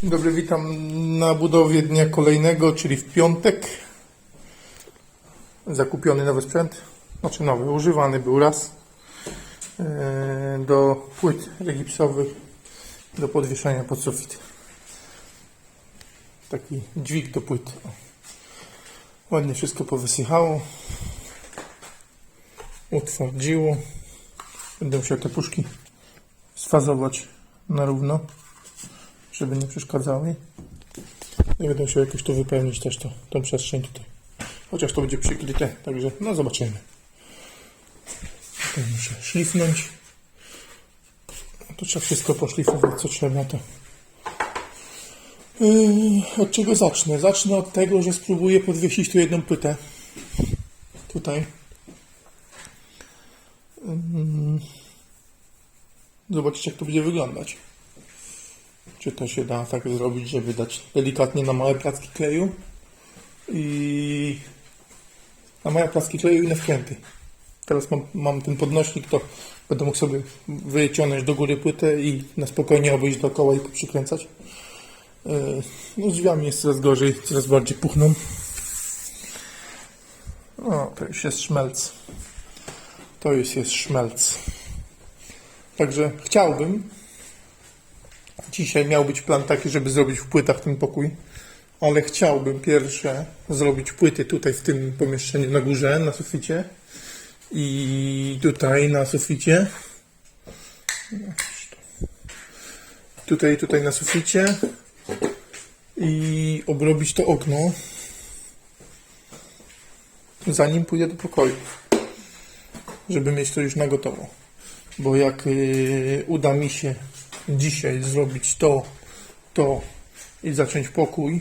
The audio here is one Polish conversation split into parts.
Dzień dobry, witam na budowie dnia kolejnego, czyli w piątek. Zakupiony nowy sprzęt, znaczy nowy, używany był raz e, do płyt gipsowych do podwieszania pod sufit. Taki dźwig do płyt. Ładnie wszystko powysychało. Utwardziło. Będę musiał te puszki sfazować na równo żeby nie przeszkadzały. I będę musiał jakoś tu wypełnić też to, tą przestrzeń tutaj. Chociaż to będzie przykryte, także no zobaczymy. Tutaj muszę szlifnąć. To trzeba wszystko poszlifować, co trzeba to. Yy, od czego zacznę? Zacznę od tego, że spróbuję podwiesić tu jedną płytę. Tutaj. Yy, Zobaczycie, jak to będzie wyglądać. Czy to się da tak zrobić, żeby dać delikatnie na małe placki kleju i na małe placki kleju i na wkręty. Teraz mam, mam ten podnośnik, to będę mógł sobie wyciągnąć do góry płytę i na spokojnie obejść dookoła i przykręcać. Yy, No z drzwiami jest coraz gorzej, coraz bardziej puchną. O, to już jest szmelc. To już jest szmelc. Także chciałbym, Dzisiaj miał być plan taki, żeby zrobić w płytach ten pokój, ale chciałbym pierwsze zrobić płyty tutaj w tym pomieszczeniu na górze, na suficie i tutaj na suficie. Tutaj, tutaj na suficie i obrobić to okno zanim pójdę do pokoju, żeby mieć to już na gotowo. Bo jak y, uda mi się dzisiaj zrobić to, to i zacząć pokój,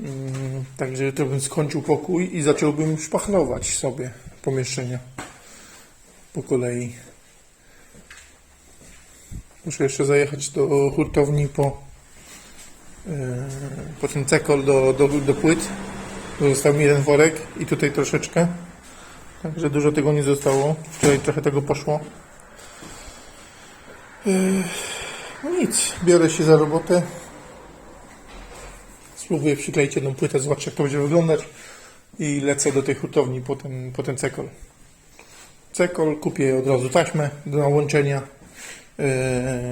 mm, także jutro bym skończył pokój i zacząłbym szpachlować sobie pomieszczenia po kolei. Muszę jeszcze zajechać do hurtowni po, yy, po ten cekol do, do, do płyt. Został mi jeden worek i tutaj troszeczkę. Także dużo tego nie zostało. Wczoraj trochę tego poszło. No nic, biorę się za robotę. Spróbuję przykleić jedną płytę, zobaczę jak to będzie wyglądać i lecę do tej hurtowni po ten, po ten cekol. Cekol, kupię od razu taśmę do nałączenia, yy,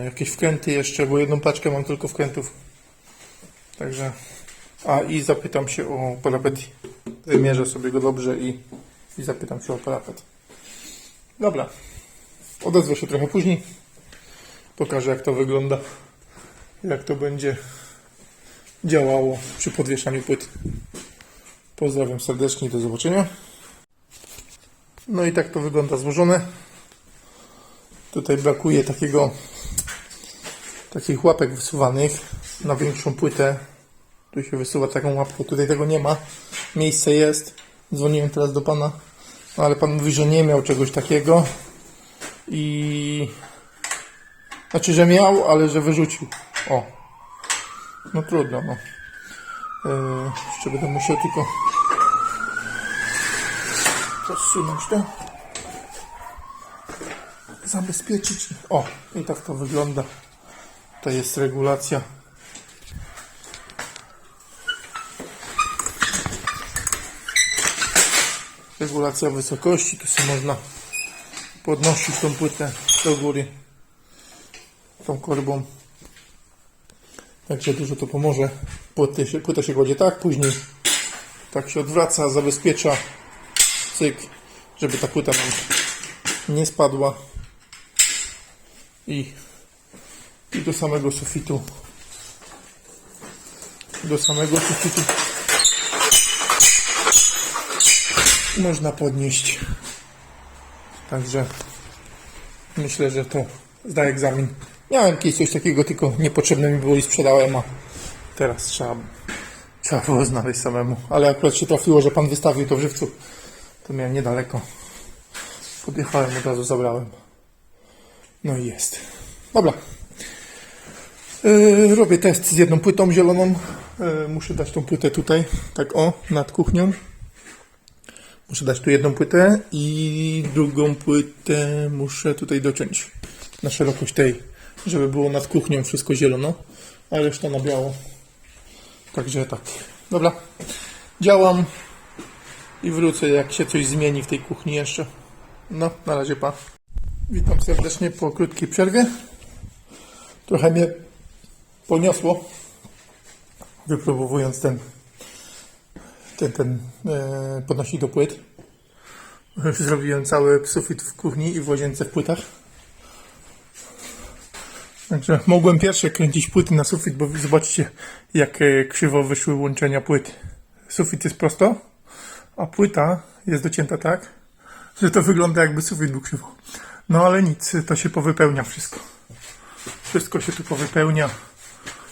jakieś wkręty jeszcze, bo jedną paczkę mam tylko wkrętów. Także, a i zapytam się o parapet. Wymierzę sobie go dobrze i, i zapytam się o parapet. Dobra, odezwę się trochę później. Pokażę jak to wygląda, jak to będzie działało przy podwieszaniu płyt. Pozdrawiam serdecznie i do zobaczenia. No i tak to wygląda złożone. Tutaj brakuje takiego takich łapek wysuwanych na większą płytę. Tu się wysuwa taką łapkę, tutaj tego nie ma. Miejsce jest. Dzwoniłem teraz do pana, no ale pan mówi, że nie miał czegoś takiego. I znaczy, że miał, ale że wyrzucił. O. No trudno, no. Yy, jeszcze będę musiał tylko rozsunąć to. Zabezpieczyć. O, i tak to wygląda. To jest regulacja. Regulacja wysokości. Tu sobie można podnosić tą płytę do góry tą korbą. Także dużo to pomoże. Płyta się, płyta się kładzie tak, później. Tak się odwraca, zabezpiecza cyk, żeby ta płyta nam nie spadła. I, i do samego sufitu. Do samego sufitu. Można podnieść. Także myślę, że to zda egzamin Miałem kiedyś coś takiego, tylko niepotrzebne mi było i sprzedałem, a teraz trzeba, trzeba było znaleźć samemu. Ale akurat się trafiło, że pan wystawił to w żywcu. To miałem niedaleko. Podjechałem, od razu zabrałem. No i jest. Dobra. Yy, robię test z jedną płytą zieloną. Yy, muszę dać tą płytę tutaj, tak o, nad kuchnią. Muszę dać tu jedną płytę i drugą płytę muszę tutaj dociąć na szerokość tej żeby było nad kuchnią wszystko zielono. a reszta na biało. Także tak. Dobra. Działam i wrócę, jak się coś zmieni w tej kuchni jeszcze. No, na razie pa. Witam serdecznie po krótkiej przerwie. Trochę mnie poniosło, wypróbowując ten, ten, ten e, podnośnik do płyt. Zrobiłem cały sufit w kuchni i w łazience w płytach. Także mogłem pierwsze kręcić płyty na sufit, bo zobaczcie jak krzywo wyszły łączenia płyt. Sufit jest prosto, a płyta jest docięta tak, że to wygląda jakby sufit był krzywo. No ale nic, to się powypełnia wszystko. Wszystko się tu powypełnia.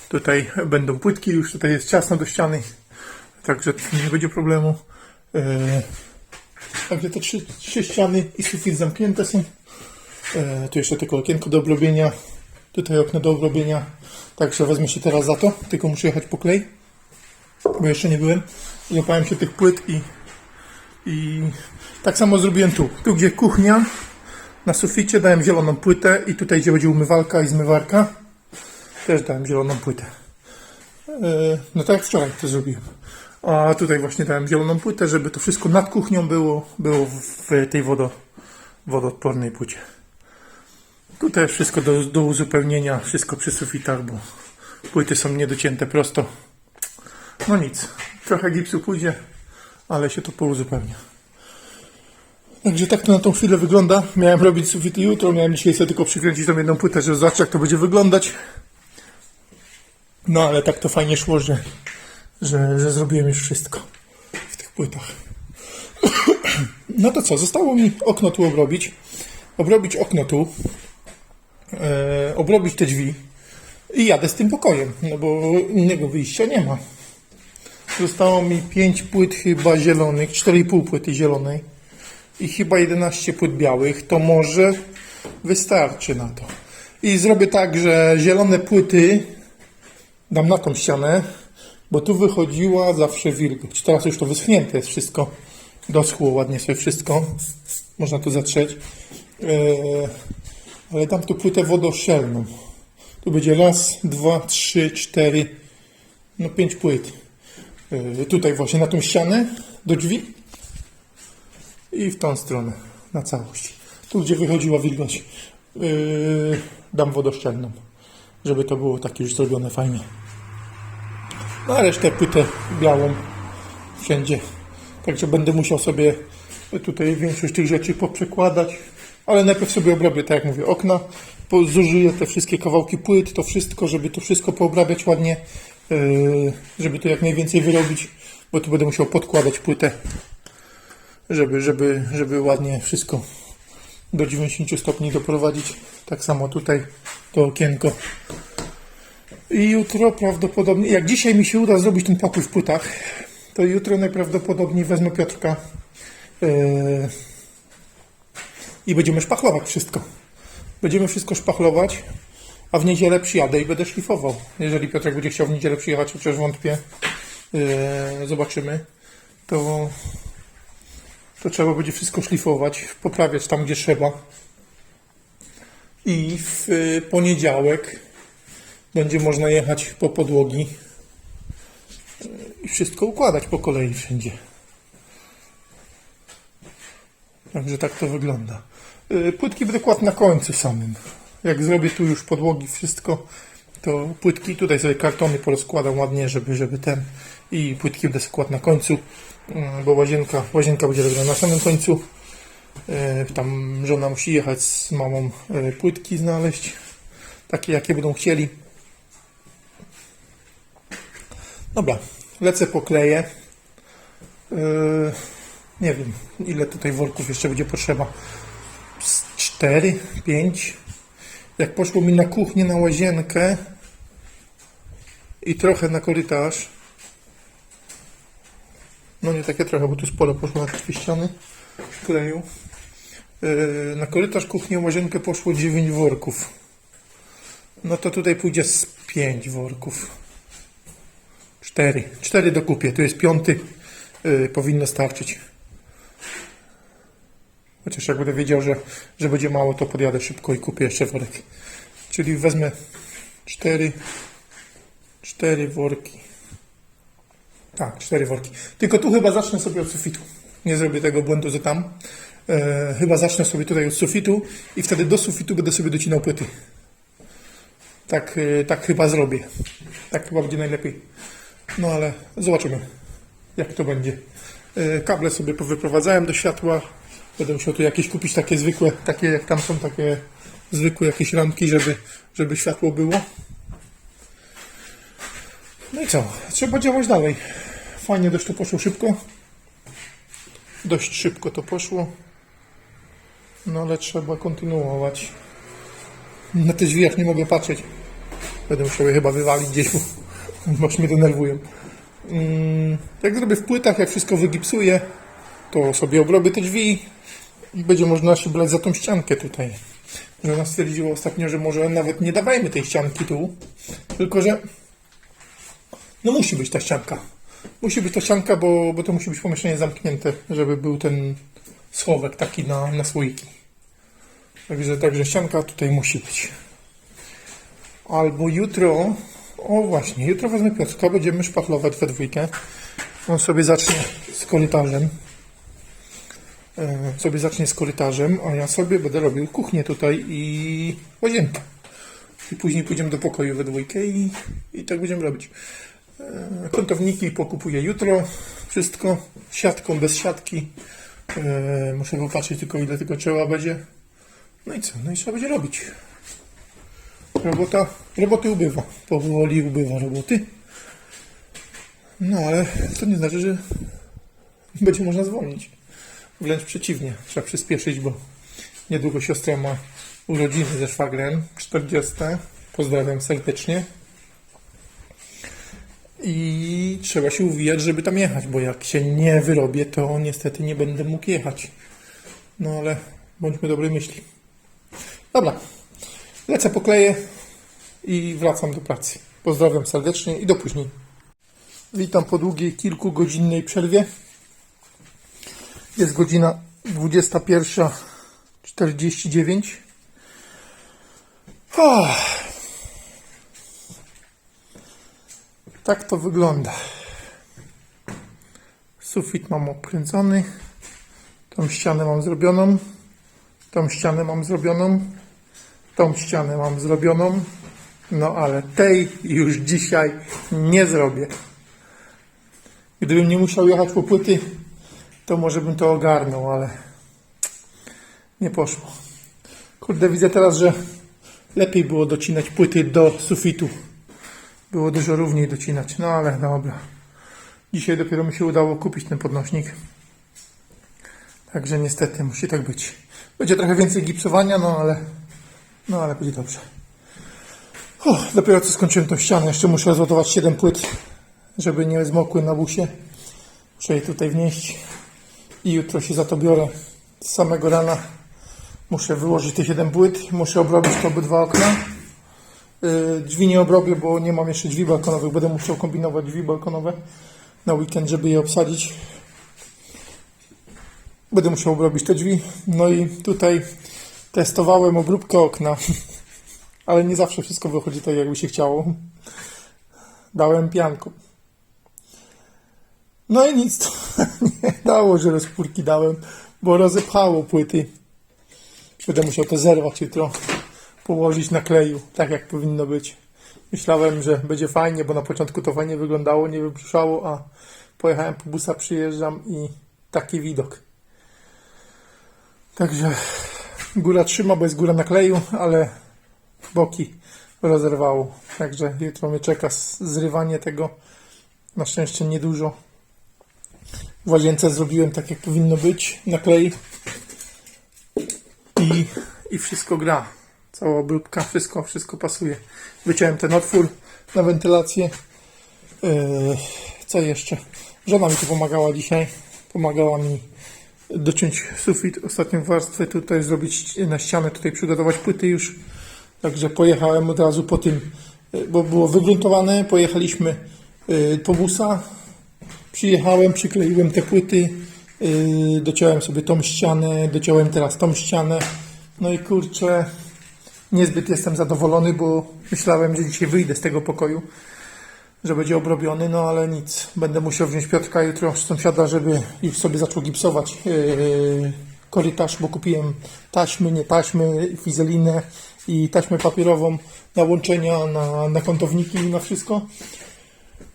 Tutaj będą płytki, już tutaj jest ciasno do ściany, także nie będzie problemu. E, Także te trzy, trzy ściany i sufit zamknięte są. E, tu jeszcze tylko okienko do obrobienia. Tutaj okno do obrobienia. Także wezmę się teraz za to. Tylko muszę jechać po klej. Bo jeszcze nie byłem. Złapałem się tych płyt i, i tak samo zrobiłem tu. Tu gdzie kuchnia. Na suficie dałem zieloną płytę i tutaj gdzie będzie umywalka i zmywarka też dałem zieloną płytę. E, No tak jak wczoraj to zrobiłem. A tutaj właśnie dałem zieloną płytę, żeby to wszystko nad kuchnią było, było w tej wodo, wodoodpornej płycie. Tutaj wszystko do, do uzupełnienia, wszystko przy sufitach, bo płyty są niedocięte prosto. No nic, trochę gipsu pójdzie, ale się to pouzupełnia. Także tak to na tą chwilę wygląda. Miałem robić sufity jutro, miałem dzisiaj sobie tylko przykręcić tą jedną płytę, żeby zobaczyć jak to będzie wyglądać. No ale tak to fajnie szło, że, że, że zrobiłem już wszystko w tych płytach. No to co, zostało mi okno tu obrobić. Obrobić okno tu. E, obrobić te drzwi. I jadę z tym pokojem, no bo innego wyjścia nie ma. Zostało mi 5 płyt chyba zielonych, 4,5 płyty zielonej i chyba 11 płyt białych. To może wystarczy na to. I zrobię tak, że zielone płyty dam na tą ścianę, bo tu wychodziła zawsze wilgoć. Teraz już to wyschnięte jest wszystko. Doschło ładnie sobie wszystko. Można tu zatrzeć. Eee, ale dam tu płytę wodoszczelną. Tu będzie raz, dwa, trzy, cztery, no pięć płyt. Eee, tutaj właśnie na tą ścianę do drzwi i w tą stronę na całość. Tu gdzie wychodziła wilgoć eee, dam wodoszczelną, żeby to było takie już zrobione fajnie. No a resztę płytę białą wszędzie. Także będę musiał sobie tutaj większość tych rzeczy poprzekładać. Ale najpierw sobie obrobię, tak jak mówię, okna. Zużyję te wszystkie kawałki płyt, to wszystko, żeby to wszystko poobrabiać ładnie. yy, Żeby to jak najwięcej wyrobić, bo tu będę musiał podkładać płytę, żeby, żeby, żeby ładnie wszystko do 90 stopni doprowadzić. Tak samo tutaj to okienko. I jutro prawdopodobnie, jak dzisiaj mi się uda zrobić ten pokój w płytach, to jutro najprawdopodobniej wezmę Piotrka yy, i będziemy szpachlować wszystko. Będziemy wszystko szpachlować, a w niedzielę przyjadę i będę szlifował. Jeżeli Piotrek będzie chciał w niedzielę przyjechać, chociaż wątpię, yy, zobaczymy, to, to trzeba będzie wszystko szlifować, poprawiać tam, gdzie trzeba. I w y, poniedziałek będzie można jechać po podłogi i wszystko układać po kolei wszędzie. Także tak to wygląda. Y, Płytki kładł na końcu samym. Jak zrobię tu już podłogi, wszystko, to płytki tutaj sobie kartony porozkładam ładnie, żeby, żeby ten i płytki będę sobie kładł na końcu, mm, bo łazienka, łazienka będzie robiona na samym końcu. Y, Tam żona musi jechać z mamą y, płytki znaleźć, takie jakie będą chcieli. Dobra, lecę po kleję. Yy, nie wiem, ile tutaj worków jeszcze będzie potrzeba. Z Cztery, pięć. Jak poszło mi na kuchnię, na łazienkę i trochę na korytarz. No nie takie trochę, bo tu sporo poszło na dwie ściany kleju. Yy, na korytarz, kuchnię, łazienkę poszło 9 worków. No to tutaj pójdzie z 5 worków. Cztery. Cztery dokupię. Tu jest piąty. Yy, powinno starczyć. Chociaż jak będę wiedział, że, że będzie mało, to podjadę szybko i kupię jeszcze worek. Czyli wezmę cztery, Cztery worki. Tak, cztery worki. Tylko tu chyba zacznę sobie od sufitu. Nie zrobię tego błędu, że tam. E, chyba zacznę sobie tutaj od sufitu i wtedy do sufitu będę sobie docinał płyty. Tak, e, tak chyba zrobię. Tak chyba będzie najlepiej. No ale zobaczymy, jak to będzie. E, Kable sobie powyprowadzałem do światła. Będę musiał tu jakieś kupić takie zwykłe, takie jak tam są takie zwykłe jakieś ramki, żeby, żeby światło było. No i co? Trzeba działać dalej. Fajnie dość to poszło szybko. Dość szybko to poszło. No ale trzeba kontynuować. Na te drzwiach nie mogę patrzeć. Będę musiał je chyba wywalić gdzieś, bo, bo mnie denerwują. Mm, Jak zrobię w płytach, jak wszystko wygipsuję, to sobie obrobię te drzwi i będzie można się brać za tą ściankę tutaj. Żona stwierdziła ostatnio, że może nawet nie dawajmy tej ścianki tu, tylko że no musi być ta ścianka. Musi być ta ścianka, bo, bo to musi być pomieszczenie zamknięte, żeby był ten schowek taki na, na słoiki. Także, także ścianka tutaj musi być. Albo jutro, o właśnie, jutro wezmę Piotrka, będziemy szpachlować we dwójkę. On sobie zacznie z korytarzem. E, sobie zacznie z korytarzem, a ja sobie będę robił kuchnię tutaj i łazienkę. I później pójdziemy do pokoju we dwójkę i, i tak będziemy robić. E, Kątowniki pokupuję jutro. Wszystko. Siatką, bez siatki. E, muszę popatrzeć tylko ile tylko trzeba będzie. No i co? No i trzeba będzie robić. Robota, roboty ubywa. Powoli ubywa roboty. No ale to nie znaczy, że będzie można zwolnić. Wręcz przeciwnie. Trzeba przyspieszyć, bo niedługo siostra ma urodziny ze szwagrem. 40. Pozdrawiam serdecznie. I trzeba się uwijać, żeby tam jechać, bo jak się nie wyrobię, to niestety nie będę mógł jechać. No ale bądźmy dobrej myśli. Dobra, lecę pokleję i wracam do pracy. Pozdrawiam serdecznie i do później. Witam po długiej kilkugodzinnej przerwie. Jest godzina 21.49. Oh. Tak to wygląda. Sufit mam obkręcony. Tą ścianę mam zrobioną. Tą ścianę mam zrobioną. Tą ścianę mam zrobioną. No ale tej już dzisiaj nie zrobię. Gdybym nie musiał jechać po płyty, to może bym to ogarnął, ale nie poszło. Kurde, widzę teraz, że lepiej było docinać płyty do sufitu. Było dużo równiej docinać, no ale dobra. Dzisiaj dopiero mi się udało kupić ten podnośnik. Także niestety musi tak być. Będzie trochę więcej gipsowania, no ale no ale będzie dobrze. Dopiero co skończyłem tą ścianę. Jeszcze muszę rozładować 7 płyt, żeby nie zmokły na busie. Muszę je tutaj wnieść. I jutro się za to biorę. Z samego rana muszę wyłożyć te 7 płyt. Muszę obrobić te obydwa okna. Yy, Drzwi nie obrobię, bo nie mam jeszcze drzwi balkonowych. Będę musiał kombinować drzwi balkonowe na weekend, żeby je obsadzić. Będę musiał obrobić te drzwi. No i tutaj testowałem obróbkę okna, ale nie zawsze wszystko wychodzi tak, jakby się chciało. Dałem pianką. No i nic to nie dało, że rozpórki dałem, bo rozepchało płyty. Będę musiał to zerwać jutro, położyć na kleju, tak jak powinno być. Myślałem, że będzie fajnie, bo na początku to fajnie wyglądało, nie wybruszało, a pojechałem po busa, przyjeżdżam i taki widok. Także góra trzyma, bo jest góra na kleju, ale boki rozerwało. Także jutro mnie czeka zrywanie tego. Na szczęście niedużo. W łazience zrobiłem tak, jak powinno być, na klej. I, I wszystko gra. Cała obróbka, wszystko, wszystko pasuje. Wyciąłem ten otwór na wentylację. Yy, co jeszcze? Żona mi tu pomagała dzisiaj. Pomagała mi dociąć sufit, ostatnią warstwę tutaj zrobić na ścianę, tutaj przygotować płyty już. Także pojechałem od razu po tym, y, bo było wygruntowane, pojechaliśmy y, po busa, przyjechałem, przykleiłem te płyty, y, dociąłem sobie tą ścianę, dociąłem teraz tą ścianę, no i kurczę, niezbyt jestem zadowolony, bo myślałem, że dzisiaj wyjdę z tego pokoju, że będzie obrobiony, no ale nic. Będę musiał wziąć Piotrka jutro z sąsiada, żeby już sobie zaczął gipsować yy, korytarz, bo kupiłem taśmy, nie taśmy, fizelinę i taśmę papierową na łączenia, na, na kątowniki i na wszystko.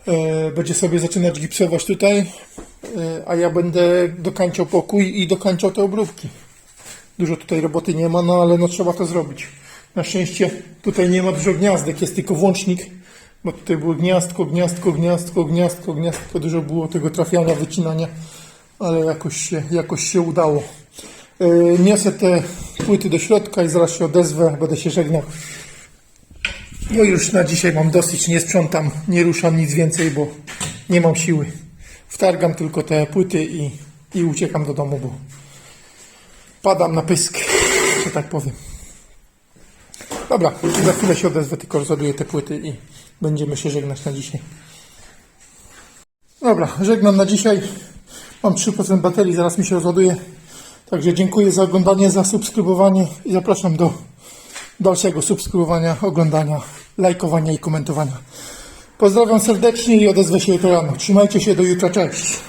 E, będzie sobie zaczynać gipsować tutaj, e, a ja będę dokańczał pokój i dokańczał te obróbki. Dużo tutaj roboty nie ma, no ale no trzeba to zrobić. Na szczęście tutaj nie ma dużo gniazdek, jest tylko włącznik, bo tutaj było gniazdko, gniazdko, gniazdko, gniazdko, gniazdko, dużo było tego trafiania, wycinania, ale jakoś się, jakoś się udało. E, Niosę te płyty do środka i zaraz się odezwę, będę się żegnał. No już na dzisiaj mam dosyć, nie sprzątam, nie ruszam nic więcej, bo nie mam siły. Wtargam tylko te płyty i, i uciekam do domu, bo padam na pysk, że tak powiem. Dobra, za chwilę się odezwę, tylko rozładuję te płyty i będziemy się żegnać na dzisiaj. Dobra, żegnam na dzisiaj. Mam 3% baterii, zaraz mi się rozładuje. Także dziękuję za oglądanie, za subskrybowanie i zapraszam do dalszego subskrybowania, oglądania, lajkowania i komentowania. Pozdrawiam serdecznie i odezwę się jutro rano. Trzymajcie się do jutra, cześć.